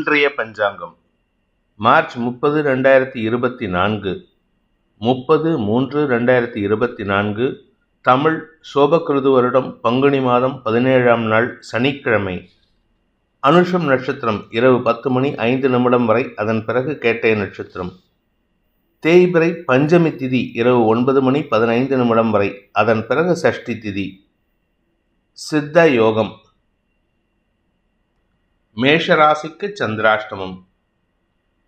இன்றைய பஞ்சாங்கம். மார்ச் முப்பது ரெண்டாயிரத்தி இருபத்தி நான்கு. முப்பது மூன்று ரெண்டாயிரத்தி இருபத்தி நான்கு. தமிழ் சோபகிருது வருடம் பங்குனி மாதம் பதினேழாம் நாள் சனிக்கிழமை. அனுஷம் நட்சத்திரம் இரவு பத்து மணி ஐந்து நிமிடம் வரை அதன் பிறகு கேட்டய நட்சத்திரம். தேய்பிரை பஞ்சமி திதி இரவு ஒன்பது மணி பதினைந்து நிமிடம் வரை அதன் பிறகு சஷ்டி திதி. சித்த யோகம் மேஷராசிக்கு சந்திராஷ்டமம்.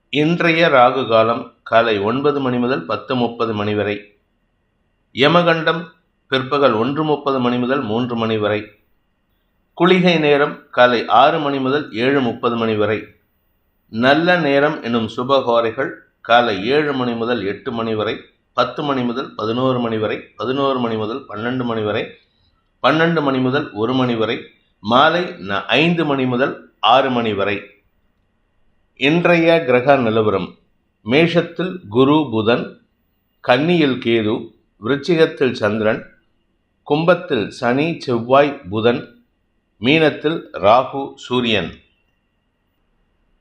இன்றைய ராகு காலம் காலை ஒன்பது மணி முதல் பத்து முப்பது மணி வரை. யமகண்டம் பிற்பகல் ஒன்று முப்பது மணி முதல் மூன்று மணி வரை. குளிகை நேரம் காலை ஆறு மணி முதல் ஏழு முப்பது மணி வரை. நல்ல நேரம் எனும் சுபகோரைகள் காலை ஏழு மணி முதல் எட்டு மணி வரை பத்து மணி முதல் பதினோரு மணி வரை பதினோரு மணி முதல் பன்னெண்டு மணி வரை பன்னெண்டு மணி முதல் ஒரு மணி வரை மாலை ந- ஐந்து மணி முதல் ஆறு மணி வரை. இன்றைய கிரக நிலவரம். மேஷத்தில் குரு புதன் கன்னியில் கேது விருச்சிகத்தில் சந்திரன் கும்பத்தில் சனி செவ்வாய் புதன் மீனத்தில் ராகு சூரியன்.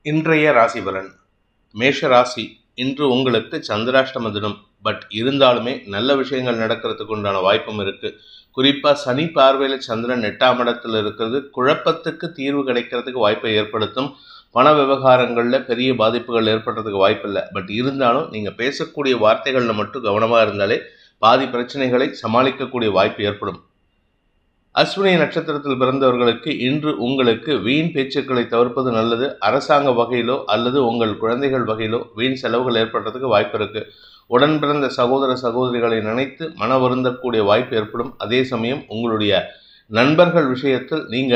இன்றைய ராசிபலன் மேஷ ராசி இன்று உங்களுக்கு சந்திராஷ்டம தினம். பட் இருந்தாலுமே நல்ல விஷயங்கள் நடக்கிறதுக்கு உண்டான வாய்ப்பும் இருக்கு. குறிப்பா சனி பார்வையில சந்திரன் எட்டாம் இடத்துல இருக்கிறது குழப்பத்துக்கு தீர்வு கிடைக்கிறதுக்கு வாய்ப்பை ஏற்படுத்தும். பண விவகாரங்களில் பெரிய பாதிப்புகள் ஏற்படுறதுக்கு வாய்ப்பில்லை. பட் இருந்தாலும் நீங்கள் பேசக்கூடிய வார்த்தைகளில் மட்டும் கவனமாக இருந்தாலே பாதி பிரச்சனைகளை சமாளிக்கக்கூடிய வாய்ப்பு ஏற்படும். அஸ்வினி நட்சத்திரத்தில் பிறந்தவர்களுக்கு இன்று உங்களுக்கு வீண் பேச்சுக்களை தவிர்ப்பது நல்லது. அரசாங்க வகையிலோ அல்லது உங்கள் குழந்தைகள் வகையிலோ வீண் செலவுகள் ஏற்படுறதுக்கு வாய்ப்பு இருக்கு. உடன் பிறந்த சகோதர சகோதரிகளை நினைத்து மன வருந்தக்கூடிய வாய்ப்பு ஏற்படும். அதே சமயம் உங்களுடைய நண்பர்கள் விஷயத்தில் நீங்க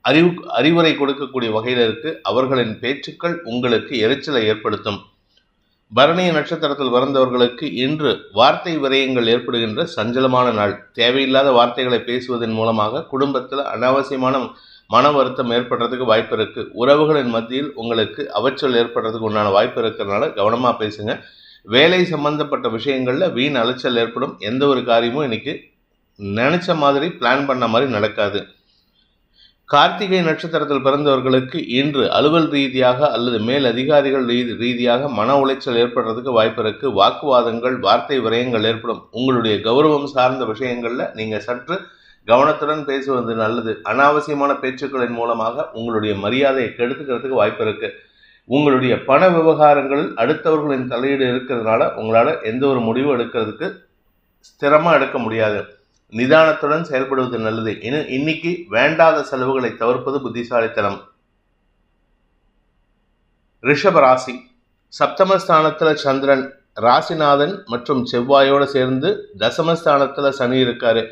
அறிவு அறிவுரை கொடுக்கக்கூடிய வகையில் இருக்கு. அவர்களின் பேச்சுக்கள் உங்களுக்கு எரிச்சலை ஏற்படுத்தும். பரணி நட்சத்திரத்தில் பிறந்தவர்களுக்கு இன்று வார்த்தை விரயங்கள் ஏற்படுகின்ற சஞ்சலமான நாள். தேவையில்லாத வார்த்தைகளை பேசுவதன் மூலமாக குடும்பத்தில் அனாவசியமான மன வருத்தம் ஏற்படுறதுக்கு வாய்ப்பு இருக்கு. உறவுகளின் மத்தியில் உங்களுக்கு அவச்சல் ஏற்படுறதுக்கு உண்டான வாய்ப்பு இருக்கிறதுனால கவனமா பேசுங்க. வேலை சம்பந்தப்பட்ட விஷயங்களில் வீண் அலைச்சல் ஏற்படும். எந்த ஒரு காரியமும் இன்னைக்கு நினைச்ச மாதிரி பிளான் பண்ண மாதிரி நடக்காது. கார்த்திகை நட்சத்திரத்தில் பிறந்தவர்களுக்கு இன்று அலுவல் ரீதியாக அல்லது மேல் அதிகாரிகள் ரீதியாக மன உளைச்சல் ஏற்படுறதுக்கு வாய்ப்பு இருக்கு. வாக்குவாதங்கள் வார்த்தை விரயங்கள் ஏற்படும். உங்களுடைய கௌரவம் சார்ந்த விஷயங்கள்ல நீங்க சற்று கவனத்துடன் பேசுவது நல்லது. அனாவசியமான பேச்சுக்களின் மூலமாக உங்களுடைய மரியாதையை கெடுத்துக்கிறதுக்கு வாய்ப்பு இருக்கு. உங்களுடைய பண விவகாரங்களில் அடுத்தவர்களின் தலையீடு இருக்கிறதுனால உங்களால எந்த ஒரு முடிவும் எடுக்கிறதுக்கு ஸ்திரமா எடுக்க முடியாது. நிதானத்துடன் செயல்படுவது நல்லது. இனி- இன்னைக்கு வேண்டாத செலவுகளை தவிர்ப்பது புத்திசாலித்தனம். ரிஷப ராசி. சப்தமஸ்தானத்துல சந்திரன் ராசிநாதன் மற்றும் செவ்வாயோடு சேர்ந்து தசமஸ்தானத்துல சனி இருக்காரு.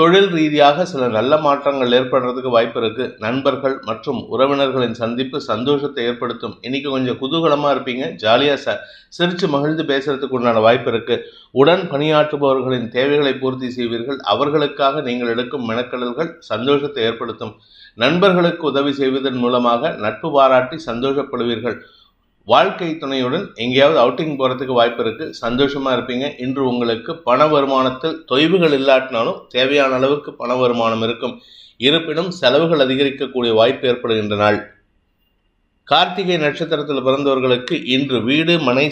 தொழில் ரீதியாக சில நல்ல மாற்றங்கள் ஏற்படுறதுக்கு வாய்ப்பு இருக்கு. நண்பர்கள் மற்றும் உறவினர்களின் சந்திப்பு சந்தோஷத்தை ஏற்படுத்தும். இன்னைக்கு கொஞ்சம் குதூகலமா இருப்பீங்க. ஜாலியா ச சிரிச்சு மகிழ்ந்து பேசுறதுக்கு உண்டான வாய்ப்பு இருக்கு. உடன் பணியாற்றுபவர்களின் தேவைகளை பூர்த்தி செய்வீர்கள். அவர்களுக்காக நீங்கள் எடுக்கும் மெனக்கடல்கள் சந்தோஷத்தை ஏற்படுத்தும். நண்பர்களுக்கு உதவி செய்வதன் மூலமாக நட்பு பாராட்டி சந்தோஷப்படுவீர்கள். வாழ்க்கை துணையுடன் எங்கேயாவது அவுட்டிங் போகிறதுக்கு வாய்ப்பு இருக்குது சந்தோஷமா இருப்பீங்க. இன்று உங்களுக்கு பண வருமானத்தில் தொய்வுகள் இல்லாட்டினாலும் தேவையான அளவுக்கு பண வருமானம் இருக்கும். இருப்பினும் செலவுகள் அதிகரிக்கக்கூடிய வாய்ப்பு ஏற்படுகின்ற நாள். கார்த்திகை நட்சத்திரத்தில் பிறந்தவர்களுக்கு இன்று வீடு மனை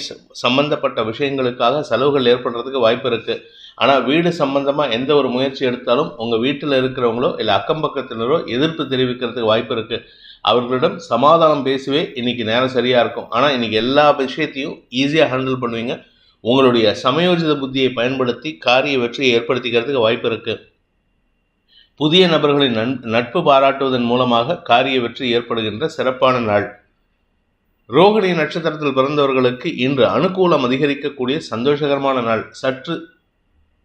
சம்பந்தப்பட்ட விஷயங்களுக்காக செலவுகள் ஏற்படுறதுக்கு வாய்ப்பு இருக்குது ஆனால் வீடு சம்பந்தமாக எந்த ஒரு முயற்சி எடுத்தாலும் உங்கள் வீட்டில் இருக்கிறவங்களோ இல்லை அக்கம் பக்கத்தினரோ எதிர்ப்பு தெரிவிக்கிறதுக்கு வாய்ப்பு இருக்குது அவர்களிடம் சமாதானம் பேசவே. இன்னைக்கு நேரம் சரியா இருக்கும். ஆனா இன்னைக்கு எல்லா விஷயத்தையும் ஈஸியா ஹேண்டில் பண்ணுவீங்க. உங்களுடைய சமயோஜித புத்தியை பயன்படுத்தி காரிய வெற்றியை ஏற்படுத்திக்கிறதுக்கு வாய்ப்பு இருக்கு. புதிய நபர்களின் நன்- நட்பு பாராட்டுவதன் மூலமாக காரிய வெற்றி ஏற்படுகின்ற சிறப்பான நாள். ரோகிணி நட்சத்திரத்தில் பிறந்தவர்களுக்கு இன்று அனுகூலம் அதிகரிக்கக்கூடிய சந்தோஷகரமான நாள். சற்று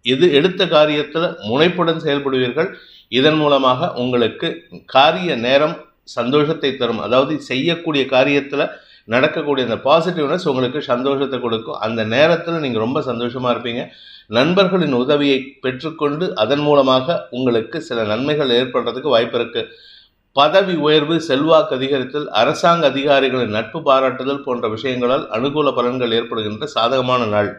இது எடுத்த காரியத்தில் முனைப்புடன் செயல்படுவீர்கள். இதன் மூலமாக உங்களுக்கு காரிய நேரம் சந்தோஷத்தை தரும். அதாவது செய்யக்கூடிய காரியத்தில் நடக்கக்கூடிய அந்த பாசிட்டிவ்னஸ் உங்களுக்கு சந்தோஷத்தை கொடுக்கும். அந்த நேரத்தில் நீங்கள் ரொம்ப சந்தோஷமாக இருப்பீங்க. நண்பர்களின் உதவியை பெற்றுக்கொண்டு அதன் மூலமாக உங்களுக்கு சில நன்மைகள் ஏற்படுறதுக்கு வாய்ப்பு இருக்குது பதவி உயர்வு செல்வாக்கு அதிகரித்தல் அரசாங்க அதிகாரிகளின் நட்பு பாராட்டுதல் போன்ற விஷயங்களால் அனுகூல பலன்கள் ஏற்படுகின்ற சாதகமான நாள்.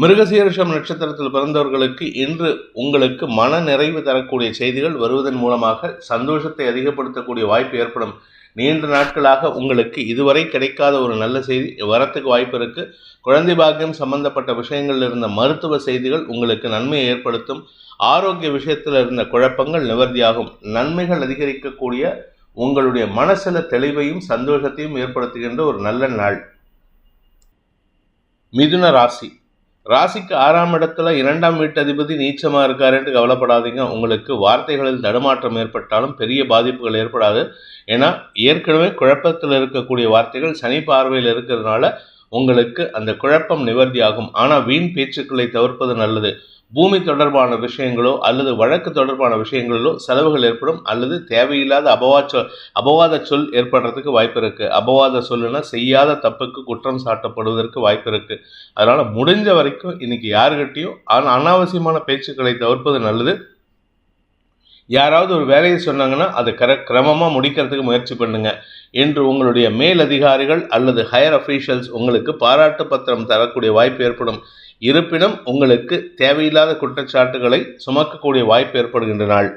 மிருகசீரிஷம் நட்சத்திரத்தில் பிறந்தவர்களுக்கு இன்று உங்களுக்கு மன நிறைவு தரக்கூடிய செய்திகள் வருவதன் மூலமாக சந்தோஷத்தை அதிகப்படுத்தக்கூடிய வாய்ப்பு ஏற்படும். நீண்ட நாட்களாக உங்களுக்கு இதுவரை கிடைக்காத ஒரு நல்ல செய்தி வரத்துக்கு வாய்ப்பு இருக்கு. குழந்தை பாக்கியம் சம்பந்தப்பட்ட விஷயங்களில் இருந்த மருத்துவ செய்திகள் உங்களுக்கு நன்மையை ஏற்படுத்தும். ஆரோக்கிய விஷயத்தில் இருந்த குழப்பங்கள் நிவர்த்தியாகும். நன்மைகள் அதிகரிக்கக்கூடிய உங்களுடைய மனசில் தெளிவையும் சந்தோஷத்தையும் ஏற்படுத்துகின்ற ஒரு நல்ல நாள். மிதுன ராசி. ராசிக்கு ஆறாம் இடத்துல இரண்டாம் வீட்டு அதிபதி இருக்காருன்ட்டு கவலைப்படாதீங்க. உங்களுக்கு வார்த்தைகளில் தடுமாற்றம் ஏற்பட்டாலும் பெரிய பாதிப்புகள் ஏற்படாது. ஏன்னா ஏற்கனவே குழப்பத்தில் இருக்கக்கூடிய வார்த்தைகள் சனி பார்வையில் இருக்கிறதுனால உங்களுக்கு அந்த குழப்பம் நிவர்த்தியாகும். ஆனால் வீண் பேச்சுக்களை தவிர்ப்பது நல்லது. பூமி தொடர்பான விஷயங்களோ அல்லது வழக்கு தொடர்பான விஷயங்களிலோ செலவுகள் ஏற்படும் அல்லது தேவையில்லாத அபவா சொல் அபவாத சொல் ஏற்படுறதுக்கு வாய்ப்பு இருக்கு. அபவாத சொல்லுனா செய்யாத தப்புக்கு குற்றம் சாட்டப்படுவதற்கு வாய்ப்பு இருக்கு. அதனால முடிஞ்ச வரைக்கும் இன்னைக்கு யாருக்கிட்டேயும் ஆனால் அனாவசியமான பேச்சுக்களை தவிர்ப்பது நல்லது. யாராவது ஒரு வேலையை சொன்னாங்கன்னா அதை கர கிரமமாக முடிக்கிறதுக்கு முயற்சி பண்ணுங்க. என்று உங்களுடைய மேல் அதிகாரிகள் அல்லது ஹையர் அஃபீஷியல்ஸ் உங்களுக்கு பாராட்டு பத்திரம் தரக்கூடிய வாய்ப்பு ஏற்படும். இருப்பினும் உங்களுக்கு தேவையில்லாத குற்றச்சாட்டுகளை சுமக்கக்கூடிய வாய்ப்பு ஏற்படுகின்ற நாள்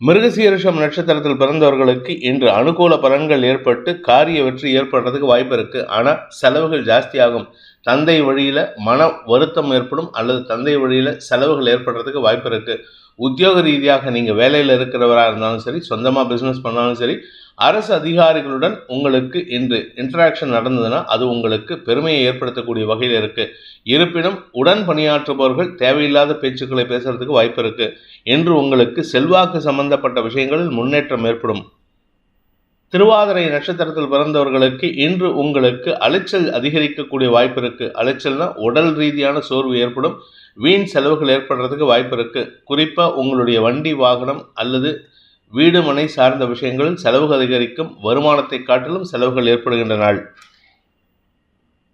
மிருகசீரிஷம் நட்சத்திரத்தில் பிறந்தவர்களுக்கு இன்று அனுகூல பலன்கள் ஏற்பட்டு காரிய வெற்றி ஏற்படுறதுக்கு வாய்ப்பு இருக்கு. ஆனால் செலவுகள் ஜாஸ்தியாகும். தந்தை வழியில மன வருத்தம் ஏற்படும் அல்லது தந்தை வழியில செலவுகள் ஏற்படுறதுக்கு வாய்ப்பு இருக்கு. உத்தியோக ரீதியாக நீங்க வேலையில் இருக்கிறவராக இருந்தாலும் சரி சொந்தமா பிசினஸ் பண்ணாலும் சரி அரசு அதிகாரிகளுடன் உங்களுக்கு இன்று இன்டராக்ஷன் நடந்ததுன்னா அது உங்களுக்கு பெருமையை ஏற்படுத்தக்கூடிய வகையில் இருக்கு. இருப்பினும் உடன் பணியாற்றுபவர்கள் தேவையில்லாத பேச்சுக்களை பேசுறதுக்கு வாய்ப்பு இருக்கு. இன்று உங்களுக்கு செல்வாக்கு சம்பந்தப்பட்ட விஷயங்களில் முன்னேற்றம் ஏற்படும். திருவாதிரை நட்சத்திரத்தில் பிறந்தவர்களுக்கு இன்று உங்களுக்கு அலைச்சல் அதிகரிக்கக்கூடிய வாய்ப்பு இருக்கு. அலைச்சல்னா உடல் ரீதியான சோர்வு ஏற்படும். வீண் செலவுகள் ஏற்படுறதுக்கு வாய்ப்பு இருக்கு. குறிப்பா உங்களுடைய வண்டி வாகனம் அல்லது வீடு மனை சார்ந்த விஷயங்களில் செலவுகள் அதிகரிக்கும் வருமானத்தை காட்டிலும் செலவுகள் ஏற்படுகின்ற நாள்.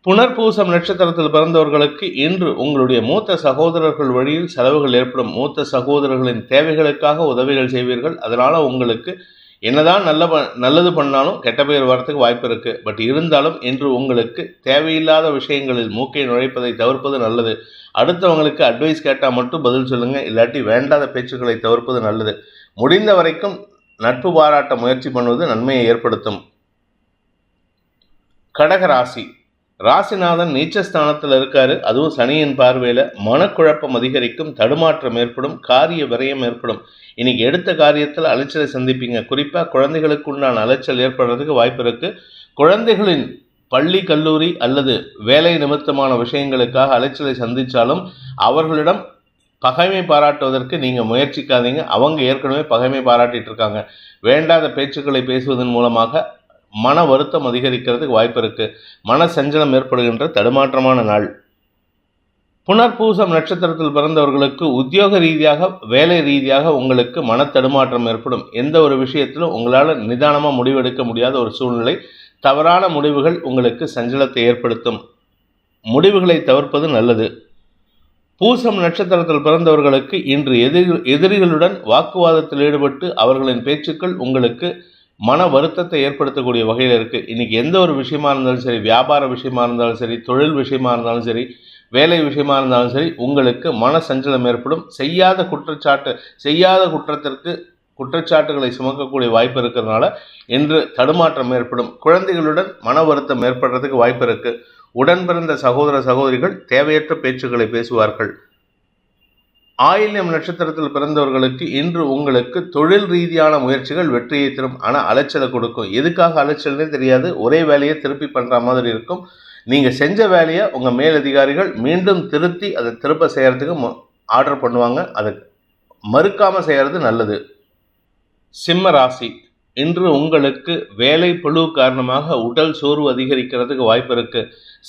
புனர்பூசம் நட்சத்திரத்தில் பிறந்தவர்களுக்கு இன்று உங்களுடைய மூத்த சகோதரர்கள் வழியில் செலவுகள் ஏற்படும். மூத்த சகோதரர்களின் தேவைகளுக்காக உதவிகள் செய்வீர்கள். அதனால் உங்களுக்கு என்னதான் நல்ல ப- நல்லது பண்ணாலும் கெட்ட பெயர் வரத்துக்கு வாய்ப்பு இருக்கு. பட் இருந்தாலும் இன்று உங்களுக்கு தேவையில்லாத விஷயங்களில் மூக்கை நுழைப்பதை தவிர்ப்பது நல்லது. அடுத்தவங்களுக்கு அட்வைஸ் கேட்டால் மட்டும் பதில் சொல்லுங்க. இல்லாட்டி வேண்டாத பேச்சுக்களை தவிர்ப்பது நல்லது. முடிந்த வரைக்கும் நட்பு பாராட்ட முயற்சி பண்ணுவது நன்மையை ஏற்படுத்தும். கடக ராசி. ராசிநாதன் நீச்சஸ்தானத்தில் இருக்காரு. அதுவும் சனியின் பார்வையில் மனக்குழப்பம் அதிகரிக்கும் தடுமாற்றம் ஏற்படும் காரிய விரயம் ஏற்படும். இன்னைக்கு எடுத்த காரியத்தில் அலைச்சலை சந்திப்பீங்க. குறிப்பாக குழந்தைகளுக்கு உண்டான அலைச்சல் ஏற்படுறதுக்கு வாய்ப்பு இருக்கு. குழந்தைகளின் பள்ளி கல்லூரி அல்லது வேலை நிமித்தமான விஷயங்களுக்காக அலைச்சலை சந்தித்தாலும் அவர்களிடம் பகைமை பாராட்டுவதற்கு நீங்கள் முயற்சிக்காதீங்க. அவங்க ஏற்கனவே பகைமை பாராட்டிட்டு இருக்காங்க. வேண்டாத பேச்சுக்களை பேசுவதன் மூலமாக மன வருத்தம் அதிகரிக்கிறதுக்கு வாய்ப்பு இருக்குது மன சஞ்சலம் ஏற்படுகின்ற தடுமாற்றமான நாள். புனர்பூசம் நட்சத்திரத்தில் பிறந்தவர்களுக்கு உத்தியோக ரீதியாக வேலை ரீதியாக உங்களுக்கு மன தடுமாற்றம் ஏற்படும். எந்த ஒரு விஷயத்திலும் உங்களால் நிதானமாக முடிவெடுக்க முடியாத ஒரு சூழ்நிலை. தவறான முடிவுகள் உங்களுக்கு சஞ்சலத்தை ஏற்படுத்தும். முடிவுகளை தவிர்ப்பது நல்லது. பூசம் நட்சத்திரத்தில் பிறந்தவர்களுக்கு இன்று எதிரி எதிரிகளுடன் வாக்குவாதத்தில் ஈடுபட்டு அவர்களின் பேச்சுக்கள் உங்களுக்கு மன வருத்தத்தை ஏற்படுத்தக்கூடிய வகையில் இருக்குது இன்றைக்கி எந்த ஒரு விஷயமா இருந்தாலும் சரி வியாபார விஷயமா இருந்தாலும் சரி தொழில் விஷயமா இருந்தாலும் சரி வேலை விஷயமா இருந்தாலும் சரி உங்களுக்கு மன சஞ்சலம் ஏற்படும். செய்யாத குற்றச்சாட்டு செய்யாத குற்றத்திற்கு குற்றச்சாட்டுகளை சுமக்கக்கூடிய வாய்ப்பு இருக்கிறதுனால இன்று தடுமாற்றம் ஏற்படும். குழந்தைகளுடன் மன வருத்தம் ஏற்படுறதுக்கு வாய்ப்பு இருக்குது உடன் பிறந்த சகோதர சகோதரிகள் தேவையற்ற பேச்சுக்களை பேசுவார்கள். ஆயில்யம் நட்சத்திரத்தில் பிறந்தவர்களுக்கு இன்று உங்களுக்கு தொழில் ரீதியான முயற்சிகள் வெற்றியை தரும் ஆனால் அலைச்சலை கொடுக்கும். எதுக்காக அலைச்சல்னே தெரியாது. ஒரே வேலையை திருப்பி பண்ணுற மாதிரி இருக்கும். நீங்கள் செஞ்ச வேலையை உங்கள் மேலதிகாரிகள் மீண்டும் திருத்தி அதை திருப்ப செய்கிறதுக்கு ஆர்டர் பண்ணுவாங்க. அதை மறுக்காமல் செய்கிறது நல்லது. சிம்ம ராசி. இன்று உங்களுக்கு வேலை புழு காரணமாக உடல் சோர்வு அதிகரிக்கிறதுக்கு வாய்ப்பு இருக்கு.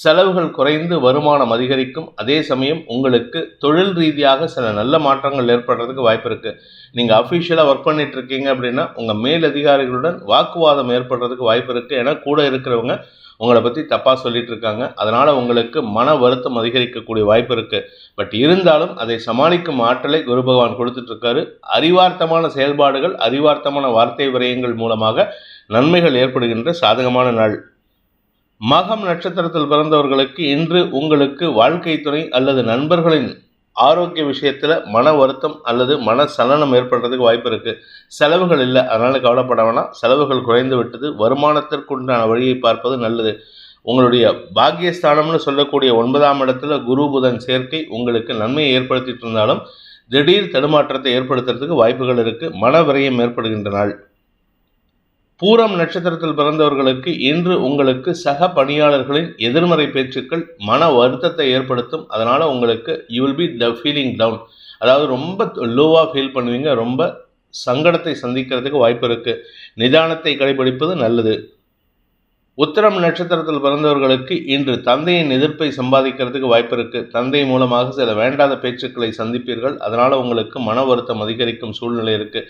செலவுகள் குறைந்து வருமானம் அதிகரிக்கும். அதே சமயம் உங்களுக்கு தொழில் ரீதியாக சில நல்ல மாற்றங்கள் ஏற்படுறதுக்கு வாய்ப்பு இருக்கு. நீங்க அஃபிஷியலாக ஒர்க் பண்ணிட்டு இருக்கீங்க அப்படின்னா உங்க மேல் அதிகாரிகளுடன் வாக்குவாதம் ஏற்படுறதுக்கு வாய்ப்பு இருக்கு. ஏன்னா கூட இருக்கிறவங்க உங்களை பற்றி தப்பாக சொல்லிட்டு இருக்காங்க. அதனால் உங்களுக்கு மன வருத்தம் அதிகரிக்கக்கூடிய வாய்ப்பு இருக்கு. பட் இருந்தாலும் அதை சமாளிக்கும் ஆற்றலை குரு பகவான் கொடுத்துட்ருக்காரு அறிவார்த்தமான செயல்பாடுகள் அறிவார்த்தமான வார்த்தை விரயங்கள் மூலமாக நன்மைகள் ஏற்படுகின்ற சாதகமான நாள். மகம் நட்சத்திரத்தில் பிறந்தவர்களுக்கு இன்று உங்களுக்கு வாழ்க்கை துணை அல்லது நண்பர்களின் ஆரோக்கிய விஷயத்தில் மன வருத்தம் அல்லது மன சலனம் ஏற்படுறதுக்கு வாய்ப்பு இருக்குது செலவுகள் இல்லை அதனால் கவலைப்பட வேணாம். செலவுகள் குறைந்து விட்டது. வருமானத்திற்குண்டான வழியை பார்ப்பது நல்லது. உங்களுடைய பாக்கியஸ்தானம்னு சொல்லக்கூடிய ஒன்பதாம் இடத்துல குரு புதன் சேர்க்கை உங்களுக்கு நன்மையை ஏற்படுத்திட்டு இருந்தாலும் திடீர் தடுமாற்றத்தை ஏற்படுத்துறதுக்கு வாய்ப்புகள் இருக்குது மன விரயம் ஏற்படுகின்ற நாள். பூரம் நட்சத்திரத்தில் பிறந்தவர்களுக்கு இன்று உங்களுக்கு சக பணியாளர்களின் எதிர்மறை பேச்சுக்கள் மன வருத்தத்தை ஏற்படுத்தும். அதனால் உங்களுக்கு you will be the feeling down அதாவது ரொம்ப லோவாக ஃபீல் பண்ணுவீங்க. ரொம்ப சங்கடத்தை சந்திக்கிறதுக்கு வாய்ப்பு இருக்குது நிதானத்தை கடைபிடிப்பது நல்லது. உத்தரம் நட்சத்திரத்தில் பிறந்தவர்களுக்கு இன்று தந்தையின் எதிர்ப்பை சம்பாதிக்கிறதுக்கு வாய்ப்பு இருக்கு. தந்தை மூலமாக சில வேண்டாத பேச்சுக்களை சந்திப்பீர்கள். அதனால உங்களுக்கு மன வருத்தம் அதிகரிக்கும் சூழ்நிலை இருக்கு.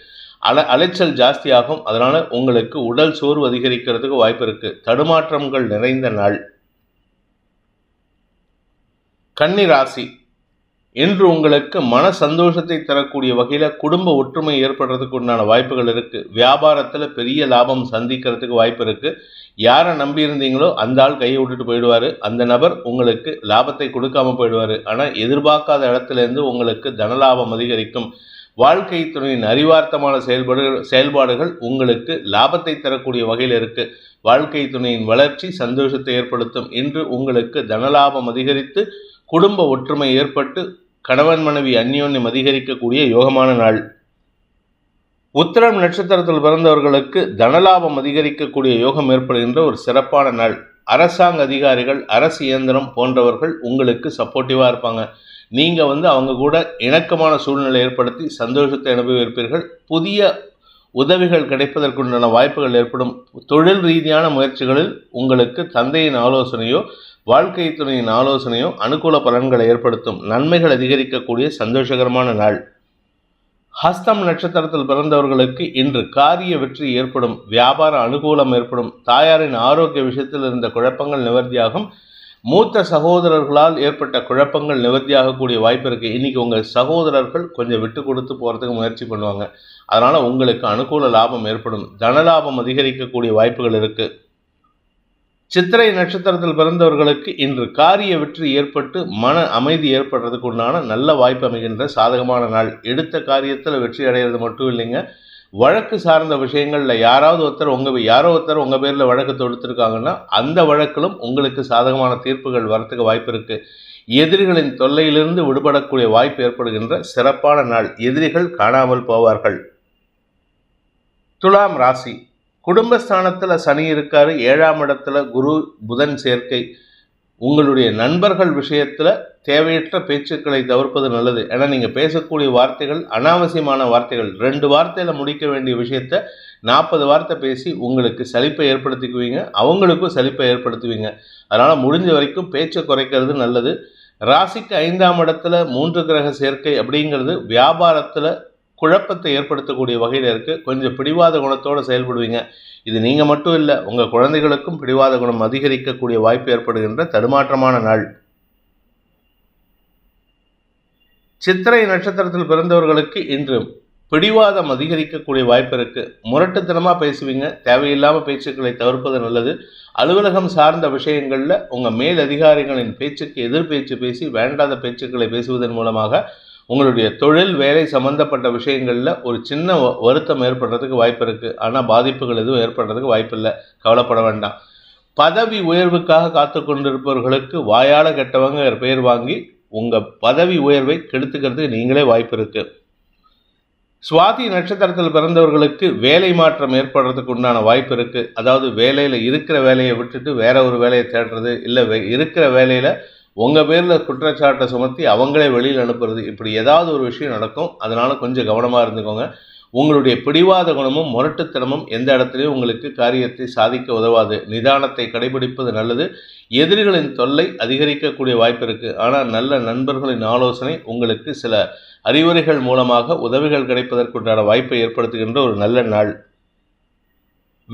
அல அலைச்சல் ஜாஸ்தியாகும். அதனால் உங்களுக்கு உடல் சோர்வு அதிகரிக்கிறதுக்கு வாய்ப்பு இருக்குது தடுமாற்றங்கள் நிறைந்த நாள். கன்னி ராசி. இன்று உங்களுக்கு மன சந்தோஷத்தை தரக்கூடிய வகையில் குடும்ப ஒற்றுமை ஏற்படுறதுக்கு உண்டான வாய்ப்புகள் இருக்குது வியாபாரத்தில் பெரிய லாபம் சந்திக்கிறதுக்கு வாய்ப்பு இருக்குது யாரை நம்பியிருந்தீங்களோ அந்த ஆள் கையை விட்டுட்டு போயிடுவார். அந்த நபர் உங்களுக்கு லாபத்தை கொடுக்காம போயிடுவாரு. ஆனால் எதிர்பார்க்காத இடத்துல இருந்து உங்களுக்கு தனலாபம் அதிகரிக்கும். வாழ்க்கை துணையின் அறிவார்த்தமான செயல்பாடு செயல்பாடுகள் உங்களுக்கு லாபத்தை தரக்கூடிய வகையில் இருக்கு. வாழ்க்கை துணையின் வளர்ச்சி சந்தோஷத்தை ஏற்படுத்தும். இன்று உங்களுக்கு தனலாபம் அதிகரித்து குடும்ப ஒற்றுமை ஏற்பட்டு கணவன் மனைவி அந்யோன்யம் அதிகரிக்கக்கூடிய யோகமான நாள். உத்திரம் நட்சத்திரத்தில் பிறந்தவர்களுக்கு தனலாபம் அதிகரிக்கக்கூடிய யோகம் ஏற்படுகின்ற ஒரு சிறப்பான நாள். அரசாங்க அதிகாரிகள் அரசு இயந்திரம் போன்றவர்கள் உங்களுக்கு சப்போர்ட்டிவாக இருப்பாங்க. நீங்கள் வந்து அவங்க கூட இணக்கமான சூழ்நிலை ஏற்படுத்தி சந்தோஷத்தை அனுபவிப்பீர்கள். புதிய உதவிகள் கிடைப்பதற்குண்டான வாய்ப்புகள் ஏற்படும். தொழில் ரீதியான முயற்சிகளில் உங்களுக்கு தந்தையின் ஆலோசனையோ வாழ்க்கை துணையின் ஆலோசனையோ அனுகூல பலன்களை ஏற்படுத்தும். நன்மைகள் அதிகரிக்கக்கூடிய சந்தோஷகரமான நாள். ஹஸ்தம் நட்சத்திரத்தில் பிறந்தவர்களுக்கு இன்று காரிய வெற்றி ஏற்படும். வியாபார அனுகூலம் ஏற்படும். தாயாரின் ஆரோக்கிய விஷயத்தில் இருந்த குழப்பங்கள் நிவர்த்தியாகும். மூத்த சகோதரர்களால் ஏற்பட்ட குழப்பங்கள் நிவர்த்தியாகக்கூடிய வாய்ப்பு இருக்குது இன்றைக்கி உங்கள் சகோதரர்கள் கொஞ்சம் விட்டு கொடுத்து போகிறதுக்கு முயற்சி பண்ணுவாங்க. அதனால் உங்களுக்கு அனுகூல லாபம் ஏற்படும். தனலாபம் அதிகரிக்கக்கூடிய வாய்ப்புகள் இருக்குது சித்திரை நட்சத்திரத்தில் பிறந்தவர்களுக்கு இன்று காரிய வெற்றி ஏற்பட்டு மன அமைதி ஏற்படுறதுக்கு உண்டான நல்ல வாய்ப்பு அமைகின்ற சாதகமான நாள். எடுத்த காரியத்தில் வெற்றி அடைகிறது மட்டும் இல்லைங்க. வழக்கு சார்ந்த விஷயங்களில் யாராவது ஒருத்தர் உங்கள் யாரோ ஒருத்தர் உங்கள் பேரில் வழக்கு தொடுத்துருக்காங்கன்னா அந்த வழக்கிலும் உங்களுக்கு சாதகமான தீர்ப்புகள் வரத்துக்கு வாய்ப்பு இருக்குது எதிரிகளின் தொல்லையிலிருந்து விடுபடக்கூடிய வாய்ப்பு ஏற்படுகின்ற சிறப்பான நாள். எதிரிகள் காணாமல் போவார்கள். துலாம் ராசி. குடும்பஸ்தானத்தில் சனி இருக்காரு. ஏழாம் இடத்துல குரு புதன் சேர்க்கை. உங்களுடைய நண்பர்கள் விஷயத்தில் தேவையற்ற பேச்சுக்களை தவிர்ப்பது நல்லது. ஏன்னா நீங்கள் பேசக்கூடிய வார்த்தைகள் அனாவசியமான வார்த்தைகள் ரெண்டு வார்த்தையில் முடிக்க வேண்டிய விஷயத்த நாற்பது வார்த்தை பேசி உங்களுக்கு சலிப்பை ஏற்படுத்திக்குவீங்க அவங்களுக்கும் சலிப்பை ஏற்படுத்துவீங்க. அதனால் முடிஞ்ச வரைக்கும் பேச்சை குறைக்கிறது நல்லது. ராசிக்கு ஐந்தாம் இடத்துல மூன்று கிரக சேர்க்கை அப்படிங்கிறது வியாபாரத்தில் குழப்பத்தை ஏற்படுத்தக்கூடிய வகையில் இருக்குது கொஞ்சம் பிடிவாத குணத்தோடு செயல்படுவீங்க. இது நீங்கள் மட்டும் இல்லை உங்கள் குழந்தைகளுக்கும் பிடிவாத குணம் அதிகரிக்கக்கூடிய வாய்ப்பு ஏற்படுகின்ற தடுமாற்றமான நாள். சித்திரை நட்சத்திரத்தில் பிறந்தவர்களுக்கு இன்று பிடிவாதம் அதிகரிக்கக்கூடிய வாய்ப்பு இருக்கு. முரட்டுத்தனமாக பேசுவீங்க தேவையில்லாமல் பேச்சுக்களை தவிர்ப்பது நல்லது. அலுவலகம் சார்ந்த விஷயங்களில் உங்கள் மேல் அதிகாரிகளின் பேச்சுக்கு எதிர் பேச்சு பேசி வேண்டாத பேச்சுக்களை பேசுவதன் மூலமாக உங்களுடைய தொழில் வேலை சம்பந்தப்பட்ட விஷயங்களில் ஒரு சின்ன வருத்தம் ஏற்படுறதுக்கு வாய்ப்பு இருக்குது ஆனால் பாதிப்புகள் எதுவும் ஏற்படுறதுக்கு வாய்ப்பு இல்லை. கவலைப்பட வேண்டாம். பதவி உயர்வுக்காக காத்து கொண்டிருப்பவர்களுக்கு வாயால் கெட்டவங்க பெயர் வாங்கி உங்கள் பதவி உயர்வை கெடுத்துக்கிறதுக்கு நீங்களே வாய்ப்பு இருக்குது சுவாதி நட்சத்திரத்தில் பிறந்தவர்களுக்கு வேலை மாற்றம் ஏற்படுறதுக்கு உண்டான வாய்ப்பு இருக்குது அதாவது வேலையில் இருக்கிற வேலையை விட்டுட்டு வேற ஒரு வேலையை தேடுறது இல்லை இருக்கிற வேலையில் உங்கள் பேரில் குற்றச்சாட்டை சுமத்தி அவங்களே வெளியில் அனுப்புறது இப்படி ஏதாவது ஒரு விஷயம் நடக்கும் அதனால் கொஞ்சம் கவனமாக இருந்துக்கோங்க. உங்களுடைய பிடிவாத குணமும் முரட்டுத்தனமும் எந்த இடத்துலையும் உங்களுக்கு காரியத்தை சாதிக்க உதவாது. நிதானத்தை கடைபிடிப்பது நல்லது. எதிரிகளின் தொல்லை அதிகரிக்கக்கூடிய வாய்ப்பு இருக்குது ஆனால் நல்ல நண்பர்களின் ஆலோசனை உங்களுக்கு சில அறிவுரைகள் மூலமாக உதவிகள் கிடைப்பதற்குண்டான வாய்ப்பை ஏற்படுத்துகின்ற ஒரு நல்ல நாள்.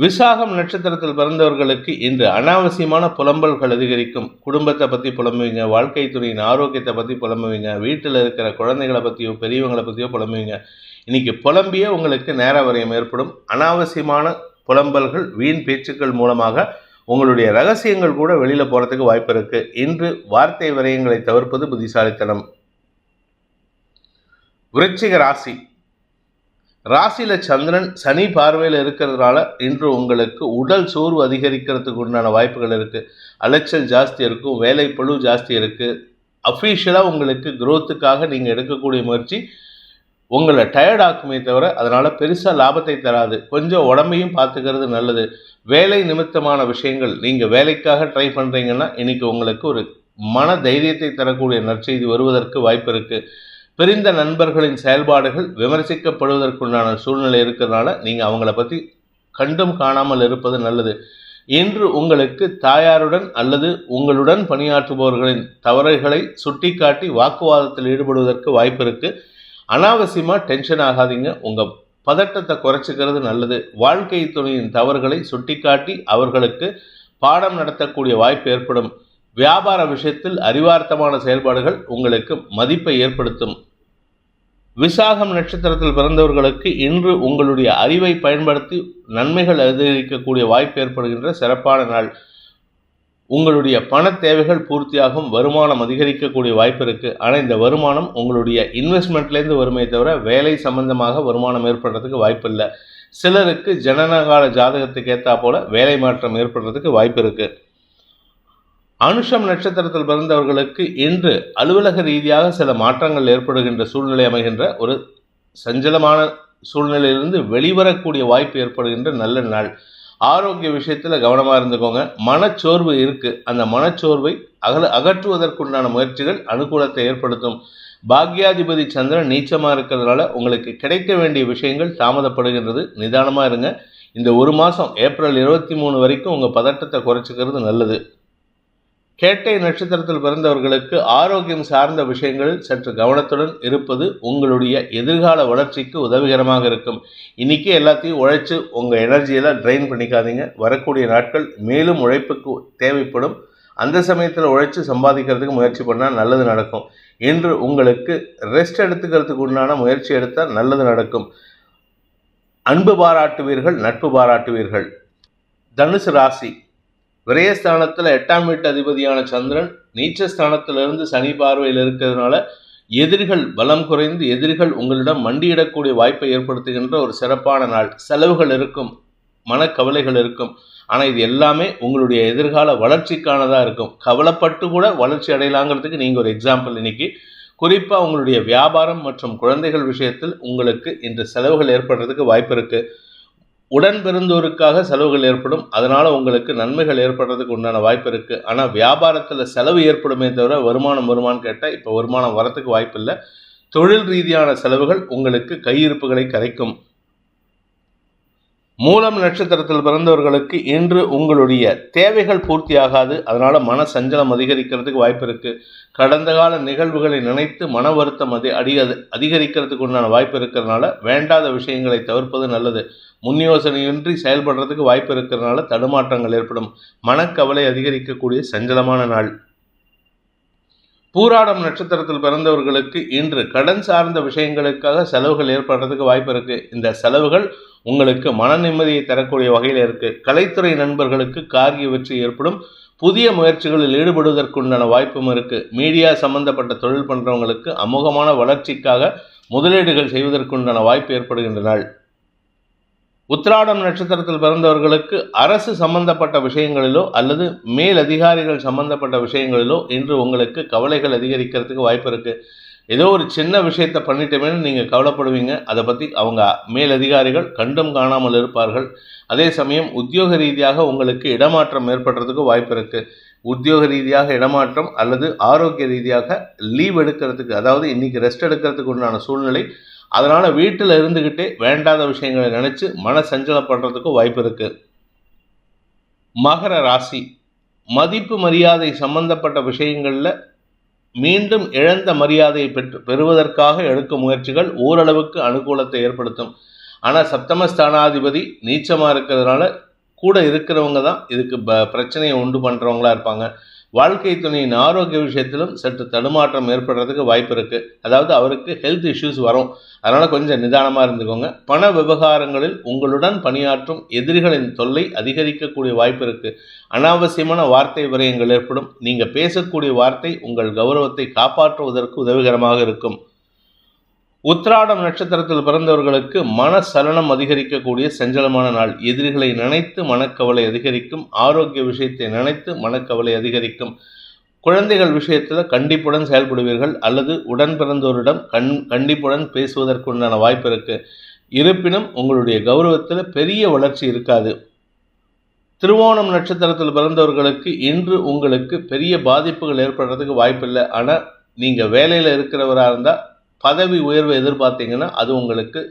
விசாகம் நட்சத்திரத்தில் பிறந்தவர்களுக்கு இன்று அனாவசியமான புலம்பல்கள் அதிகரிக்கும். குடும்பத்தை பற்றி புலம்புவீங்க வாழ்க்கை துணையின் ஆரோக்கியத்தை பற்றி புலம்புவீங்க வீட்டில் இருக்கிற குழந்தைகளை பற்றியோ பெரியவங்களை பற்றியோ புலம்புவீங்க. இன்னைக்கு புலம்பியே உங்களுக்கு நேர வரையம் ஏற்படும். அனாவசியமான புலம்பல்கள் வீண் பேச்சுக்கள் மூலமாக உங்களுடைய ரகசியங்கள் கூட வெளியில் போகிறதுக்கு வாய்ப்பு இருக்குது இன்று வார்த்தை விரயங்களை தவிர்ப்பது புத்திசாலித்தனம். விருச்சிக ராசி. ராசியில சந்திரன் சனி பார்வையில் இருக்கிறதுனால இன்று உங்களுக்கு உடல் சோர்வு அதிகரிக்கிறதுக்கு உண்டான வாய்ப்புகள் இருக்குது அலைச்சல் ஜாஸ்தி இருக்கும் வேலை பழு ஜாஸ்தி இருக்குது அஃபீஷியலாக உங்களுக்கு குரோத்துக்காக நீங்கள் எடுக்கக்கூடிய முயற்சி உங்களை டயர்ட் ஆக்குமே தவிர அதனால் பெருசாக லாபத்தை தராது. கொஞ்சம் உடம்பையும் பார்த்துக்கிறது நல்லது. வேலை நிமித்தமான விஷயங்கள் நீங்கள் வேலைக்காக ட்ரை பண்ணுறீங்கன்னா இன்றைக்கி உங்களுக்கு ஒரு மன தைரியத்தை தரக்கூடிய நற்செய்தி வருவதற்கு வாய்ப்பு இருக்குது பிரிந்த நண்பர்களின் செயல்பாடுகள் விமர்சிக்கப்படுவதற்குண்டான சூழ்நிலை இருக்கிறதுனால நீங்கள் அவங்கள பற்றி கண்டும் காணாமல் இருப்பது நல்லது. இன்று உங்களுக்கு தாயாருடன் அல்லது உங்களுடன் பணியாற்றுபவர்களின் தவறுகளை சுட்டிக்காட்டி வாக்குவாதத்தில் ஈடுபடுவதற்கு வாய்ப்பு இருக்கு. அனாவசியமாக டென்ஷன் ஆகாதீங்க. உங்கள் பதட்டத்தை குறைச்சிக்கிறது நல்லது. வாழ்க்கை துணையின் தவறுகளை சுட்டிக்காட்டி அவர்களுக்கு பாடம் நடத்தக்கூடிய வாய்ப்பு ஏற்படும். வியாபார விஷயத்தில் அறிவார்த்தமான செயல்பாடுகள் உங்களுக்கு மதிப்பை ஏற்படுத்தும். விசாகம் நட்சத்திரத்தில் பிறந்தவர்களுக்கு இன்று உங்களுடைய அறிவை பயன்படுத்தி நன்மைகள் அதிகரிக்கக்கூடிய வாய்ப்பு ஏற்படுகின்ற சிறப்பான நாள். உங்களுடைய பண தேவைகள் பூர்த்தியாகும் வருமானம் அதிகரிக்கக்கூடிய வாய்ப்பு இருக்கு. ஆனால் இந்த வருமானம் உங்களுடைய இன்வெஸ்ட்மெண்ட்லேருந்து வருமே தவிர வேலை சம்பந்தமாக வருமானம் ஏற்படுறதுக்கு வாய்ப்பு இல்லை. சிலருக்கு ஜனனகால ஜாதகத்துக்கு ஏற்றா போல வேலை மாற்றம் ஏற்படுறதுக்கு வாய்ப்பு இருக்குது அனுஷம் நட்சத்திரத்தில் பிறந்தவர்களுக்கு இன்று அலுவலக ரீதியாக சில மாற்றங்கள் ஏற்படுகின்ற சூழ்நிலை அமைகின்ற ஒரு சஞ்சலமான சூழ்நிலையிலிருந்து வெளிவரக்கூடிய வாய்ப்பு ஏற்படுகின்ற நல்ல நாள். ஆரோக்கிய விஷயத்தில் கவனமாக இருந்துக்கோங்க. மனச்சோர்வு இருக்குது அந்த மனச்சோர்வை அகல அகற்றுவதற்குண்டான முயற்சிகள் அனுகூலத்தை ஏற்படுத்தும். பாக்யாதிபதி சந்திரன் நீச்சமாக இருக்கிறதுனால உங்களுக்கு கிடைக்க வேண்டிய விஷயங்கள் தாமதப்படுகின்றது. நிதானமாக இருங்க. இந்த ஒரு மாதம் ஏப்ரல் இருபத்தி மூணு வரைக்கும் உங்கள் பதட்டத்தை குறைச்சிக்கிறது நல்லது. கேட்டை நட்சத்திரத்தில் பிறந்தவர்களுக்கு ஆரோக்கியம் சார்ந்த விஷயங்களில் சற்று கவனத்துடன் இருப்பது உங்களுடைய எதிர்கால வளர்ச்சிக்கு உதவிகரமாக இருக்கும். இன்னைக்கு எல்லாத்தையும் உழைச்சு உங்கள் எனர்ஜியெல்லாம் ட்ரைன் பண்ணிக்காதீங்க. வரக்கூடிய நாட்கள் மேலும் உழைப்புக்கு தேவைப்படும். அந்த சமயத்தில் உழைச்சு சம்பாதிக்கிறதுக்கு முயற்சி பண்ணால் நல்லது நடக்கும். இன்று உங்களுக்கு ரெஸ்ட் எடுத்துக்கிறதுக்கு உண்டான முயற்சி எடுத்தால் நல்லது நடக்கும். அன்பு பாராட்டுவீர்கள் நட்பு பாராட்டுவீர்கள். தனுசு ராசி விரயஸ்தானத்தில் எட்டாம் வீட்டு அதிபதியான சந்திரன் நீச்சஸ்தானத்திலிருந்து சனி பார்வையில் இருக்கிறதுனால எதிரிகள் பலம் குறைந்து எதிரிகள் உங்களிடம் மண்டியிடக்கூடிய வாய்ப்பை ஏற்படுத்துகின்ற ஒரு சிறப்பான நாள். செலவுகள் இருக்கும் மனக்கவலைகள் இருக்கும். ஆனால் இது எல்லாமே உங்களுடைய எதிர்கால வளர்ச்சிக்கானதாக இருக்கும். கவலைப்பட்டு கூட வளர்ச்சி அடையலாங்கிறதுக்கு நீங்கள் ஒரு எக்ஸாம்பிள் இன்னைக்கு. குறிப்பாக உங்களுடைய வியாபாரம் மற்றும் குழந்தைகள் விஷயத்தில் உங்களுக்கு இன்று செலவுகள் ஏற்படுறதுக்கு வாய்ப்பு இருக்குது உடன் பிறந்தோருக்காக செலவுகள் ஏற்படும். அதனால் உங்களுக்கு நன்மைகள் ஏற்படுறதுக்கு உண்டான வாய்ப்பு இருக்குது ஆனால் வியாபாரத்தில் செலவு ஏற்படுமே தவிர வருமானம் வருமானு கேட்டால் இப்போ வருமானம் வரத்துக்கு வாய்ப்பு இல்லை. தொழில் ரீதியான செலவுகள் உங்களுக்கு கையிருப்புகளை கரைக்கும். மூலம் நட்சத்திரத்தில் பிறந்தவர்களுக்கு இன்று உங்களுடைய தேவைகள் பூர்த்தியாகாது. அதனால் மன சஞ்சலம் அதிகரிக்கிறதுக்கு வாய்ப்பு இருக்குது கடந்த கால நிகழ்வுகளை நினைத்து மன வருத்தம் அதி அதிக அதிகரிக்கிறதுக்கு உண்டான வாய்ப்பு இருக்கிறதுனால வேண்டாத விஷயங்களை தவிர்ப்பது நல்லது. முன் யோசனையின்றி செயல்படுறதுக்கு வாய்ப்பு இருக்கிறதுனால தடுமாற்றங்கள் ஏற்படும். மனக்கவலை அதிகரிக்கக்கூடிய சஞ்சலமான நாள். பூராடம் நட்சத்திரத்தில் பிறந்தவர்களுக்கு இன்று கடன் சார்ந்த விஷயங்களுக்காக செலவுகள் ஏற்படுறதுக்கு வாய்ப்பு இருக்கு. இந்த செலவுகள் உங்களுக்கு மன நிம்மதியை தரக்கூடிய வகையில் இருக்கு. கலைத்துறை நண்பர்களுக்கு காரிய வெற்றி ஏற்படும். புதிய முயற்சிகளில் ஈடுபடுவதற்குண்டான வாய்ப்பும் இருக்கு. மீடியா சம்பந்தப்பட்ட தொழில் பண்றவங்களுக்கு அமோகமான வளர்ச்சிக்காக முதலீடுகள் செய்வதற்குண்டான வாய்ப்பு ஏற்படுகின்ற நாள். உத்திராடம் நட்சத்திரத்தில் பிறந்தவர்களுக்கு அரசு சம்பந்தப்பட்ட விஷயங்களிலோ அல்லது மேல் அதிகாரிகள் சம்பந்தப்பட்ட விஷயங்களிலோ இன்று உங்களுக்கு கவலைகள் அதிகரிக்கிறதுக்கு வாய்ப்பு இருக்குது ஏதோ ஒரு சின்ன விஷயத்தை பண்ணிட்டோமேனு நீங்கள் கவலைப்படுவீங்க. அதை பற்றி அவங்க மேல் அதிகாரிகள் கண்டும் காணாமல் இருப்பார்கள். அதே சமயம் உத்தியோக ரீதியாக உங்களுக்கு இடமாற்றம் ஏற்படுறதுக்கு வாய்ப்பு இருக்குது உத்தியோக ரீதியாக இடமாற்றம் அல்லது ஆரோக்கிய ரீதியாக லீவ் எடுக்கிறதுக்கு அதாவது இன்றைக்கி ரெஸ்ட் எடுக்கிறதுக்கு உண்டான சூழ்நிலை அதனால் வீட்டில் இருந்துக்கிட்டே வேண்டாத விஷயங்களை நினச்சி மன சஞ்சலப்படுறதுக்கும் வாய்ப்பு இருக்குது மகர ராசி மதிப்பு மரியாதை சம்பந்தப்பட்ட விஷயங்களில் மீண்டும் இழந்த மரியாதையை பெற்று பெறுவதற்காக எடுக்கும் முயற்சிகள் ஓரளவுக்கு அனுகூலத்தை ஏற்படுத்தும். ஆனால் சப்தமஸ்தானாதிபதி நீச்சமாக இருக்கிறதுனால கூட இருக்கிறவங்க தான் இதுக்கு ப பிரச்சனையை உண்டு பண்ணுறவங்களா இருப்பாங்க. வாழ்க்கை துணையின் ஆரோக்கிய விஷயத்திலும் சற்று தடுமாற்றம் ஏற்படுறதுக்கு வாய்ப்பு இருக்குது அதாவது அவருக்கு ஹெல்த் இஷ்யூஸ் வரும். அதனால் கொஞ்சம் நிதானமாக இருந்துக்கோங்க. பண விவகாரங்களில் உங்களுடன் பணியாற்றும் எதிரிகளின் தொல்லை அதிகரிக்கக்கூடிய வாய்ப்பு இருக்குது அனாவசியமான வார்த்தை விரயங்கள் ஏற்படும். நீங்கள் பேசக்கூடிய வார்த்தை உங்கள் கௌரவத்தை காப்பாற்றுவதற்கு உதவிகரமாக இருக்கும். உத்ராடம் நட்சத்திரத்தில் பிறந்தவர்களுக்கு மனசலனம் அதிகரிக்கக்கூடிய செஞ்சலமான நாள். எதிரிகளை நினைத்து மனக்கவலை அதிகரிக்கும் ஆரோக்கிய விஷயத்தை நினைத்து மனக்கவலை அதிகரிக்கும். குழந்தைகள் விஷயத்தில் கண்டிப்புடன் செயல்படுவீர்கள் அல்லது உடன் பிறந்தோரிடம் கண் கண்டிப்புடன் பேசுவதற்குண்டான வாய்ப்பு இருக்கு. இருப்பினும் உங்களுடைய கௌரவத்தில் பெரிய வளர்ச்சி இருக்காது. திருவோணம் நட்சத்திரத்தில் பிறந்தவர்களுக்கு இன்று உங்களுக்கு பெரிய பாதிப்புகள் ஏற்படுறதுக்கு வாய்ப்பில்லை. ஆனால் நீங்கள் வேலையில் இருக்கிறவராக இருந்தால் பதவி உயர்வை எதிர்பார்த்தீங்கன்னா அது உங்களுக்கு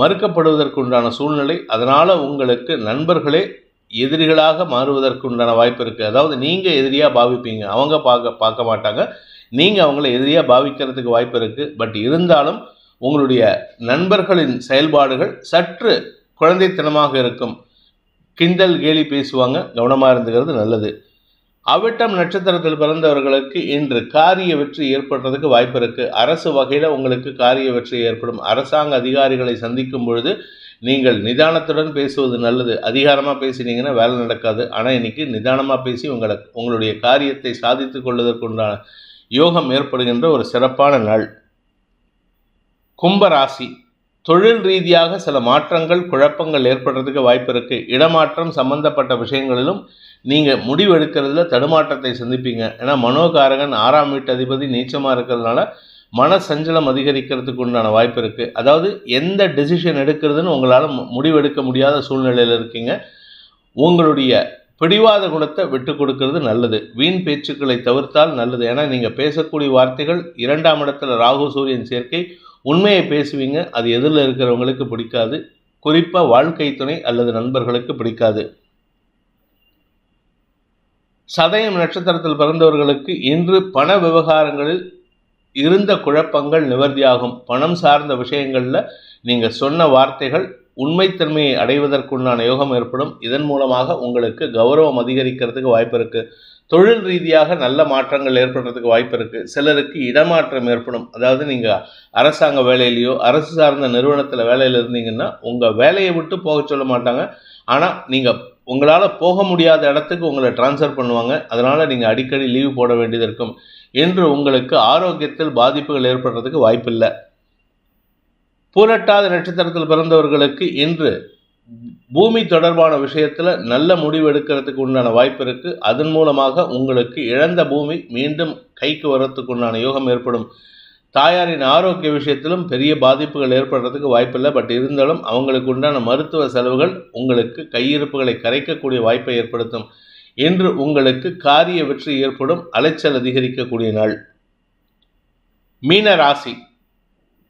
மறுக்கப்படுவதற்குண்டான சூழ்நிலை. அதனால் உங்களுக்கு நண்பர்களே எதிரிகளாக மாறுவதற்குண்டான வாய்ப்பு இருக்குது அதாவது நீங்கள் எதிரியாக பாவிப்பீங்க. அவங்க பார்க்க பார்க்க மாட்டாங்க. நீங்கள் அவங்கள எதிரியாக பாவிக்கிறதுக்கு வாய்ப்பு இருக்குது பட் இருந்தாலும் உங்களுடைய நண்பர்களின் செயல்பாடுகள் சற்று குழந்தைத்தனமாக இருக்கும். கிண்டல் கேலி பேசுவாங்க. கவனமாக இருந்துக்கிறது நல்லது. அவிட்டம் நட்சத்திரத்தில் பிறந்தவர்களுக்கு இன்று காரிய வெற்றி ஏற்படுறதுக்கு வாய்ப்பு இருக்குது அரசு வகையில் உங்களுக்கு காரிய வெற்றி ஏற்படும். அரசாங்க அதிகாரிகளை சந்திக்கும் பொழுது நீங்கள் நிதானத்துடன் பேசுவது நல்லது. அதிகாரமாக பேசினீங்கன்னா வேலை நடக்காது. ஆனால் இன்னைக்கு நிதானமாக பேசி உங்களை உங்களுடைய காரியத்தை சாதித்து கொள்வதற்குண்டான யோகம் ஏற்படுகின்ற ஒரு சிறப்பான நாள். கும்பராசி தொழில் ரீதியாக சில மாற்றங்கள் குழப்பங்கள் ஏற்படுறதுக்கு வாய்ப்பு இருக்குது இடமாற்றம் சம்பந்தப்பட்ட விஷயங்களிலும் நீங்கள் முடிவு எடுக்கிறதுல தடுமாற்றத்தை சந்திப்பீங்க. ஏன்னா மனோகாரகன் ஆறாம் வீட்டு அதிபதி நீச்சமாக இருக்கிறதுனால மன சஞ்சலம் அதிகரிக்கிறதுக்கு உண்டான வாய்ப்பு இருக்குது அதாவது எந்த டெசிஷன் எடுக்கிறதுன்னு உங்களால் முடிவெடுக்க முடியாத சூழ்நிலையில் இருக்கீங்க. உங்களுடைய பிடிவாத குணத்தை விட்டு கொடுக்கறது நல்லது. வீண் பேச்சுக்களை தவிர்த்தால் நல்லது. ஏன்னா நீங்கள் பேசக்கூடிய வார்த்தைகள் இரண்டாம் இடத்துல ராகு சூரியன் சேர்க்கை உண்மையை பேசுவீங்க அது எதிரில் இருக்கிறவங்களுக்கு பிடிக்காது. குறிப்பாக வாழ்க்கை துணை அல்லது நண்பர்களுக்கு பிடிக்காது. சதயம் நட்சத்திரத்தில் பிறந்தவர்களுக்கு இன்று பண விவகாரங்களில் இருந்த குழப்பங்கள் நிவர்த்தியாகும். பணம் சார்ந்த விஷயங்களில் நீங்கள் சொன்ன வார்த்தைகள் உண்மைத்தன்மையை அடைவதற்குண்டான யோகம் ஏற்படும். இதன் மூலமாக உங்களுக்கு கௌரவம் அதிகரிக்கிறதுக்கு வாய்ப்பு இருக்குது தொழில் ரீதியாக நல்ல மாற்றங்கள் ஏற்படுறதுக்கு வாய்ப்பு இருக்குது சிலருக்கு இடமாற்றம் ஏற்படும். அதாவது நீங்கள் அரசாங்க வேலையிலையோ அரசு சார்ந்த நிறுவனத்தில் வேலையில் இருந்தீங்கன்னா உங்கள் வேலையை விட்டு போக சொல்ல மாட்டாங்க. ஆனால் நீங்கள் உங்களால் போக முடியாத இடத்துக்கு உங்களை டிரான்ஸ்ஃபர் பண்ணுவாங்க. அதனால் நீங்கள் அடிக்கடி லீவு போட வேண்டியது இருக்கும். என்று உங்களுக்கு ஆரோக்கியத்தில் பாதிப்புகள் ஏற்படுறதுக்கு வாய்ப்பில்லை. பூரட்டாத நட்சத்திரத்தில் பிறந்தவர்களுக்கு இன்று பூமி தொடர்பான விஷயத்தில் நல்ல முடிவு எடுக்கிறதுக்கு உண்டான வாய்ப்பு இருக்குது அதன் மூலமாக உங்களுக்கு இழந்த பூமி மீண்டும் கைக்கு வரத்துக்கு உண்டான யோகம் ஏற்படும். தாயாரின் ஆரோக்கிய விஷயத்திலும் பெரிய பாதிப்புகள் ஏற்படுறதுக்கு வாய்ப்பில்லை பட் இருந்தாலும் அவங்களுக்கு உண்டான மருத்துவ செலவுகள் உங்களுக்கு கையிருப்புகளை கரைக்கக்கூடிய வாய்ப்பை ஏற்படுத்தும். இன்று உங்களுக்கு காரிய வெற்றி ஏற்படும். அலைச்சல் அதிகரிக்கக்கூடிய நாள். மீன ராசி.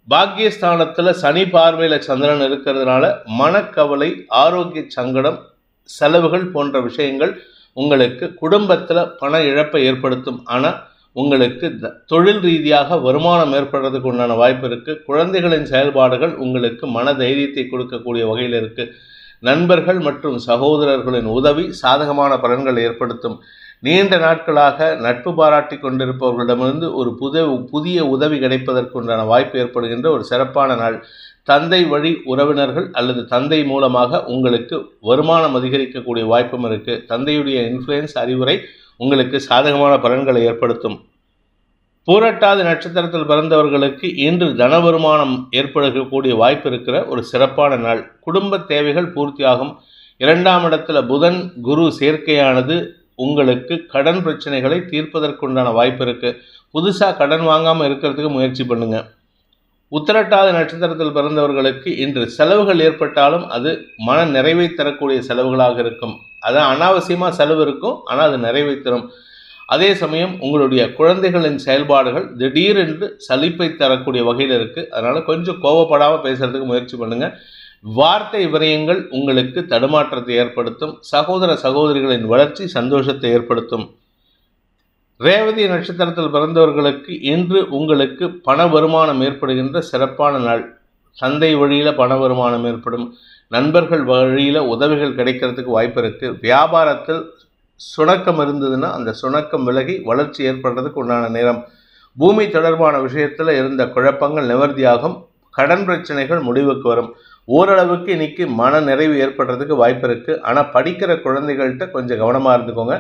பாக்கியஸ்தானத்தில் சனி பார்வையில் சந்திரன் இருக்கிறதுனால மனக்கவலை ஆரோக்கிய சங்கடம் செலவுகள் போன்ற விஷயங்கள் உங்களுக்கு குடும்பத்தில் பண இழப்பை ஏற்படுத்தும். ஆனால் உங்களுக்கு தொழில் ரீதியாக வருமானம் ஏற்படுறதுக்கு உண்டான வாய்ப்பு இருக்குது குழந்தைகளின் செயல்பாடுகள் உங்களுக்கு மன தைரியத்தை கொடுக்கக்கூடிய வகையில் இருக்குது நண்பர்கள் மற்றும் சகோதரர்களின் உதவி சாதகமான பலன்கள் ஏற்படுத்தும். நீண்ட நாட்களாக நட்பு பாராட்டி கொண்டிருப்பவர்களிடமிருந்து ஒரு புது புதிய உதவி கிடைப்பதற்குண்டான வாய்ப்பு ஏற்படுகின்ற ஒரு சிறப்பான நாள். தந்தை வழி உறவினர்கள் அல்லது தந்தை மூலமாக உங்களுக்கு வருமானம் அதிகரிக்கக்கூடிய வாய்ப்பும் இருக்குது தந்தையுடைய இன்ஃப்ளூயன்ஸ் அறிவுரை உங்களுக்கு சாதகமான பலன்களை ஏற்படுத்தும். பூரட்டாதி நட்சத்திரத்தில் பிறந்தவர்களுக்கு இன்று தன வருமானம் ஏற்படக்கூடிய வாய்ப்பு இருக்கிற ஒரு சிறப்பான நாள். குடும்ப தேவைகள் பூர்த்தியாகும். இரண்டாம் இடத்துல புதன் குரு சேர்க்கையானது உங்களுக்கு கடன் பிரச்சனைகளை தீர்ப்பதற்குண்டான வாய்ப்பு இருக்குது புதுசாக கடன் வாங்காமல் இருக்கிறதுக்கு முயற்சி பண்ணுங்கள் உத்திரட்டாத நட்சத்திரத்தில் பிறந்தவர்களுக்கு இன்று செலவுகள் ஏற்பட்டாலும் அது மன நிறைவை தரக்கூடிய செலவுகளாக இருக்கும். அதான் அனாவசியமாக செலவு இருக்கும் ஆனால் அது நிறைவை தரும். அதே சமயம் உங்களுடைய குழந்தைகளின் செயல்பாடுகள் திடீரென்று சலிப்பை தரக்கூடிய வகையில் இருக்குது அதனால் கொஞ்சம் கோவப்படாமல் பேசுகிறதுக்கு முயற்சி பண்ணுங்கள் வார்த்தை விரயங்கள் உங்களுக்கு தடுமாற்றத்தை ஏற்படுத்தும் சகோதர சகோதரிகளின் வளர்ச்சி சந்தோஷத்தை ஏற்படுத்தும். ரேவதி நட்சத்திரத்தில் பிறந்தவர்களுக்கு இன்று உங்களுக்கு பண வருமானம் ஏற்படுகின்ற சிறப்பான நாள். சந்தை வழியில் பண வருமானம் ஏற்படும். நண்பர்கள் வழியில் உதவிகள் கிடைக்கிறதுக்கு வாய்ப்பு இருக்குது வியாபாரத்தில் சுணக்கம் இருந்ததுன்னா அந்த சுணக்கம் விலகி வளர்ச்சி ஏற்படுறதுக்கு உண்டான நேரம். பூமி தொடர்பான விஷயத்தில் இருந்த குழப்பங்கள் நிவர்த்தியாகும். கடன் பிரச்சனைகள் முடிவுக்கு வரும். ஓரளவுக்கு இன்னைக்கு மன நிறைவு ஏற்படுறதுக்கு வாய்ப்பு இருக்குது ஆனால் படிக்கிற குழந்தைகள்கிட்ட கொஞ்சம் கவனமாக இருந்துக்கோங்க.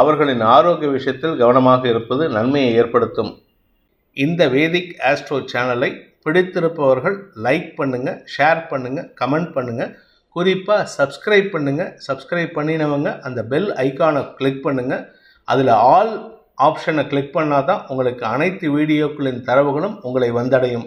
அவர்களின் ஆரோக்கிய விஷயத்தில் கவனமாக இருப்பது நன்மையை ஏற்படுத்தும். இந்த வேதிக் ஆஸ்ட்ரோ சேனலை பிடித்திருப்பவர்கள் லைக் பண்ணுங்கள் ஷேர் பண்ணுங்கள் கமெண்ட் பண்ணுங்கள் குறிப்பாக சப்ஸ்கிரைப் பண்ணுங்கள் சப்ஸ்கிரைப் பண்ணினவங்க அந்த பெல் ஐக்கானை கிளிக் பண்ணுங்கள் அதில் ஆல் ஆப்ஷனை கிளிக் பண்ணால் தான் உங்களுக்கு அனைத்து வீடியோக்களின் தரவுகளும் உங்களை வந்தடையும்.